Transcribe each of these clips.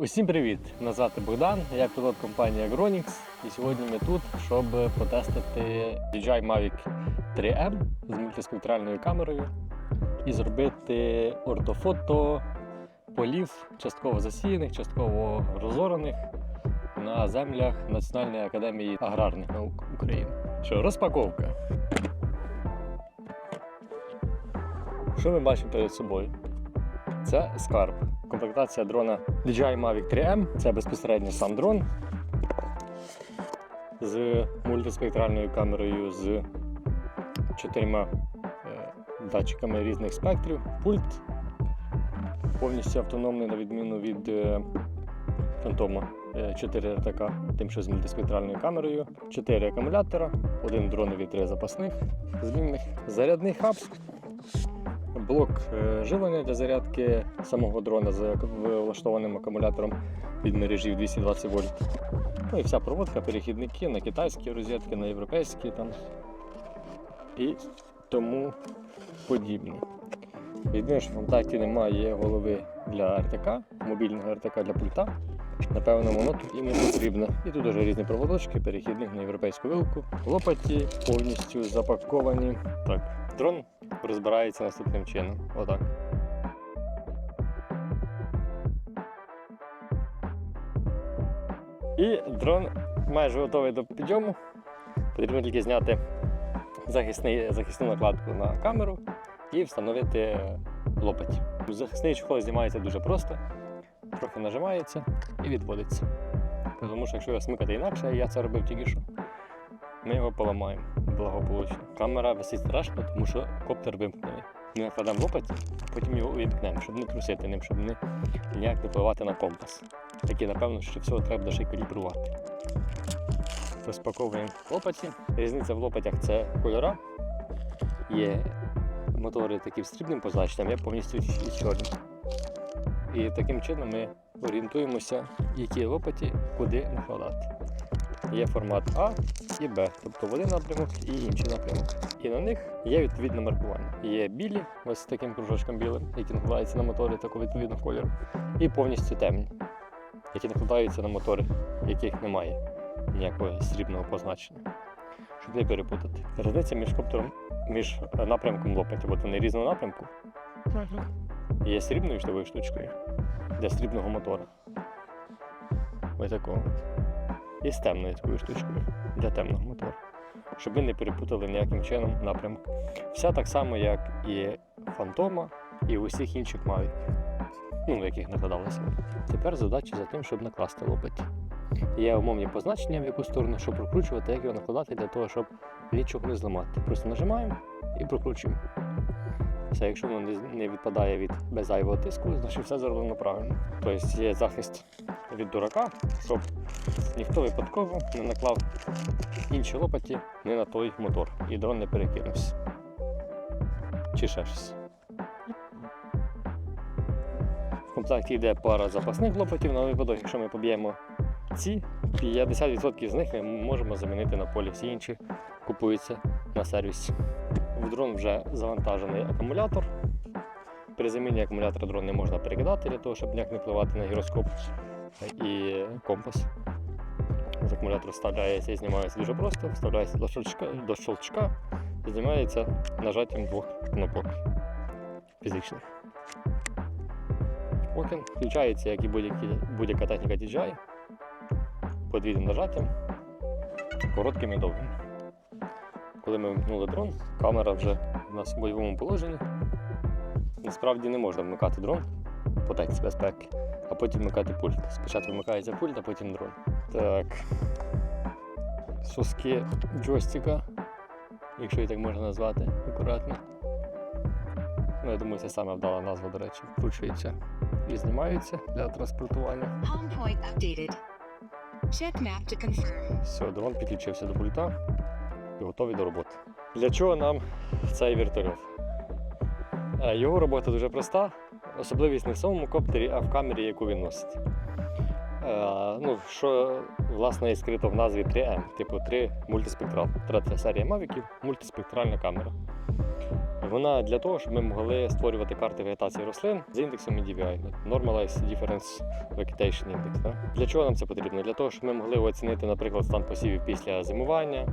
Усім привіт! Мене звати Богдан, я пілот компанії Agronix і сьогодні ми тут, щоб потестити DJI Mavic 3M з мультиспектральною камерою і зробити ортофото полів, частково засіяних, частково розораних на землях Національної академії аграрних наук України. Що, розпаковка. Що ми бачимо перед собою? Це скарб. Комплектація дрона DJI Mavic 3M. Це безпосередньо сам дрон з мультиспектральною камерою з чотирма е, датчиками різних спектрів. Пульт повністю автономний, на відміну від е, Фантома 4 РТК, тим, що з мультиспектральною камерою, 4 акумулятора, один дроновий, три запасних змінних, зарядний хаб, блок е, живлення для зарядки самого дрона з влаштованим акумулятором від мережі 220 вольт. Ну і вся проводка, перехідники на китайські розетки, на європейські там і тому подібне. Єдине, що в комплекті немає голови для РТК, мобільного РТК для пульта. Напевно, воно тут і не потрібно. І тут вже різні проводочки, перехідних на європейську вилку, лопаті повністю запаковані. Так, дрон розбирається наступним чином. Отак. І дрон майже готовий до підйому. Потрібно тільки зняти захисний, захисну накладку на камеру і встановити лопать. Захисний чохол знімається дуже просто, трохи нажимається і відводиться. Тому що якщо його смикати інакше, я це робив тільки що, ми його поламаємо благополучно. Камера висить страшно, тому що коптер вимкнений. Ми накладемо лопать, потім його увімкнемо, щоб не трусити ним, щоб не ніяк не впливати на компас. Який, напевно, що всього треба буде ще калібрувати. Розпаковуємо лопаті. Різниця в лопатях це кольора. Є мотори такі з срібним позначенням, є повністю із чорним. І таким чином ми орієнтуємося, які лопаті куди накладати. Є формат А і Б, тобто в один напрямок і інший напрямок. І на них є відповідне маркування. Є білі, ось з таким кружочком білим, які накладаються на мотори такого відповідного кольору, і повністю темні, які накладаються на мотори, яких немає ніякого срібного позначення. Щоб не перепутати. Різниця між коптером, між напрямком лопаті, от вони різного напрямку. Є срібною штовою штучкою для срібного мотора. Ось такого. І з темною такою штучкою для темного мотора. Щоб ви не перепутали ніяким чином напрямок. Вся так само, як і Фантома, і усіх інших Mavic, ну, яких накладалися. Тепер задача за тим, щоб накласти лопаті. Є умовні позначення, в яку сторону, щоб прокручувати, як його накладати для того, щоб нічого не зламати. Просто нажимаємо і прокручуємо. Все, якщо воно не- відпадає від без зайвого тиску, значить все зроблено правильно. Тобто є захист від дурака, щоб ніхто випадково не наклав інші лопаті не на той мотор і дрон не перекинувся. Чи ще щось. В комплекті йде пара запасних лопатів на випадок, якщо ми поб'ємо ці, 50% з них ми можемо замінити на полі. Всі інші купуються на сервісі. В дрон вже завантажений акумулятор. При заміні акумулятора дрон не можна перекидати для того, щоб ніяк не впливати на гіроскоп і компас. З акумулятор вставляється і знімається дуже просто, вставляється до щелчка, до щелчка і знімається нажаттям двох кнопок фізичних. Потім включається, як і будь-яка техніка DJI, подвійним нажаттям, коротким і довгим. Коли ми вмкнули дрон, камера вже у нас в бойовому положенні. Насправді не можна вмикати дрон по безпеки, а потім вмикати пульт. Спочатку вмикається пульт, а потім дрон. Так. Соски джойстика, якщо її так можна назвати, акуратно. Ну, я думаю, це саме вдала назва, до речі, вкручується і знімаються для транспортування. Home point updated. Check map to confirm. Все, дрон підключився до пульта і готовий до роботи. Для чого нам цей вертольот? Е, Його робота дуже проста, особливість не в самому коптері, а в камері, яку він носить. Е, ну, що власне і скрито в назві 3M, типу 3 мультиспектрал. Третя серія мавіків мультиспектральна камера. Вона для того, щоб ми могли створювати карти вегетації рослин з індексом EDVI, Normalized Difference Vegetation Index. Так? Для чого нам це потрібно? Для того, щоб ми могли оцінити, наприклад, стан посівів після зимування,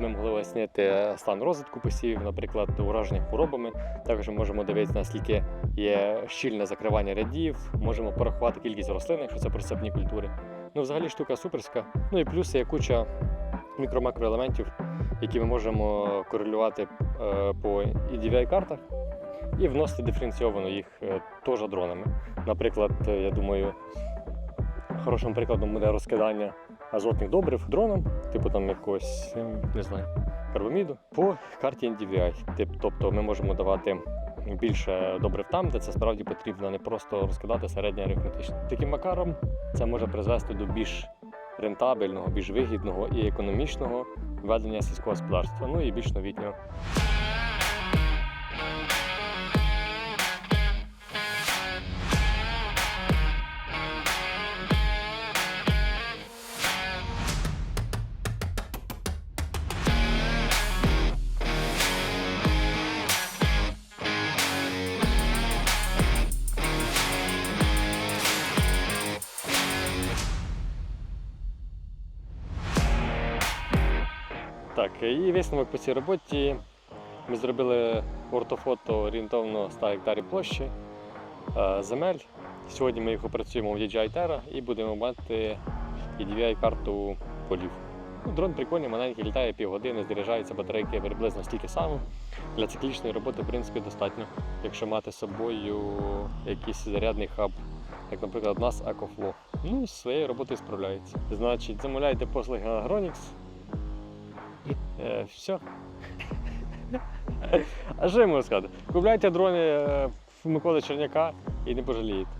ми могли оцінити стан розвитку посівів, наприклад, ураження хворобами. Також можемо дивитися, наскільки є щільне закривання рядів, можемо порахувати кількість рослин, якщо це присипні культури. Ну, взагалі штука суперська. Ну і плюс є куча мікро-макроелементів, які ми можемо корелювати е, по EDVI картах і вносити диференційовано їх е, теж дронами. Наприклад, е, я думаю, хорошим прикладом буде розкидання азотних добрив дроном, типу там якогось, е, не знаю, карбаміду, по карті NDVI. Тобто ми можемо давати більше добрив там, де це справді потрібно, не просто розкидати середнє арифметично. Таким макаром це може призвести до більш рентабельного, більш вигідного і економічного ведення сільського господарства, ну і більш новітнього. Так, і висновок по цій роботі. Ми зробили ортофото орієнтовно 100 гектарів площі е, земель. Сьогодні ми їх опрацюємо в DJI Terra і будемо мати EDVI карту полів. Ну, дрон прикольний, маленький, літає півгодини, заряджається батарейки приблизно стільки само. Для циклічної роботи, в принципі, достатньо, якщо мати з собою якийсь зарядний хаб, як, наприклад, у нас EcoFlow. Ну, з своєю роботою справляється. Значить, замовляйте послуги Agronix, Е, все. А що я можу сказати? Купляйте дрони е, в Миколи Черняка і не пожалієте.